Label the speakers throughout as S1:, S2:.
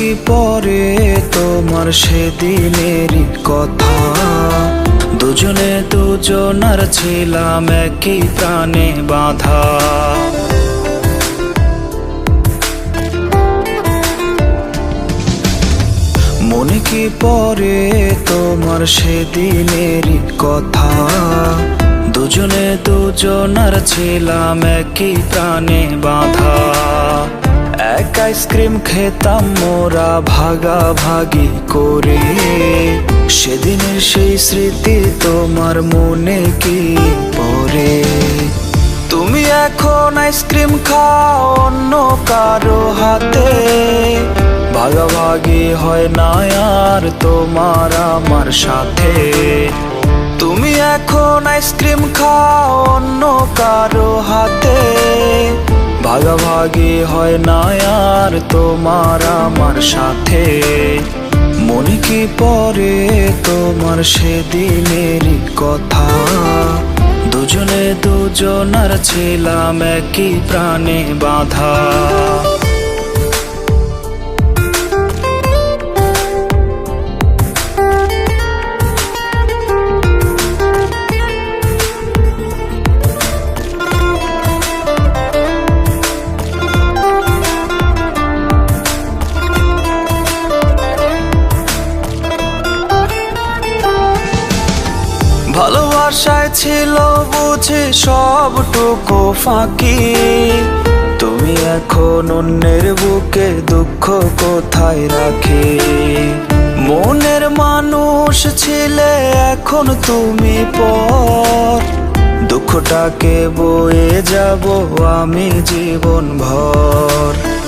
S1: পরে তোমার সেদিনেরই কথা? দুজনে দুজনার ছিলাম একই প্রাণে বাঁধা। মনে কি পরে তোমার সেদিনেরই কথা? দুজনে দুজনার ছিলাম একই প্রাণে বাঁধা। আইসক্রিম খেতাম মোরা ভাগাভাগি করে। সেদিনের সেই স্মৃতি তোমার মনে কি পরে তুমি এখন আইসক্রিম খাও অন্য কারও হাতে। ভাগাভাগি হয় না আর তোমার আমার সাথে। তুমি এখন আইসক্রিম খাও অন্য কারও হাতে। ভাগাভাগি হয় না আর তোমার আমার সাথে। মনে কি পরে তোমার সেদিনের কথা? দুজনে দুজনার ছিলাম একই প্রাণে বাঁধা। ছিল বুঝি সবটুকু ফাঁকি। তুমি এখন অন্যের বুকে দুঃখ কোথায় রাখি? মনের মানুষ ছিলে এখন তুমি পর। দুঃখটাকে বয়ে যাব আমি জীবন ভর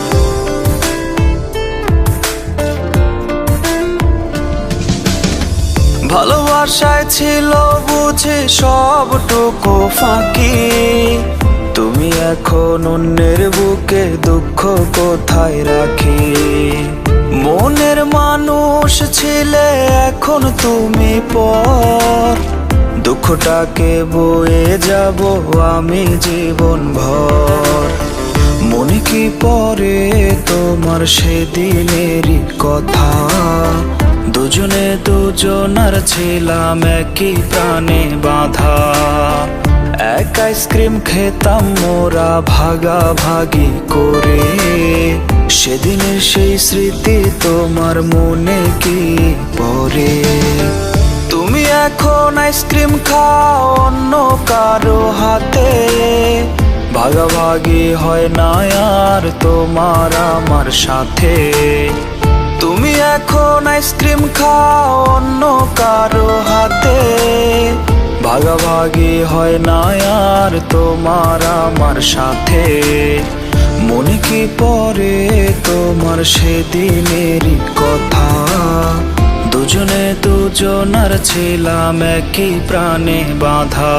S1: ভালোবাসায় ছিল বুঝি সবটুকু ফাঁকি। তুমি এখন অন্যের বুকে দুঃখ কোথায় রাখি? মনের মানুষ ছিলে এখন তুমি পর। দুঃখটাকে বয়ে যাব আমি জীবন ভর মনে কি পরে তোমার সেদিনেরই কথা? দুজনে দুজনার ছিলাম একই প্রাণে বাঁধা। এক আইসক্রিম খেতাম মোরা ভাগাভাগি করে। সেদিনের সেই স্মৃতি তোমার মনে কি পরে তুমি এখন আইসক্রিম খাও অন্য কারও হাতে। ভাগাভাগি হয় না আর তোমার আমার সাথে। এখন আইসক্রিম খাও অন্য কারও হাতে। ভাগাভাগি হয় না আর তোমার আমার সাথে। মনে কি পরে তোমার সেদিনেরই কথা? দুজনে দুজনার ছিলাম একই প্রাণে বাঁধা।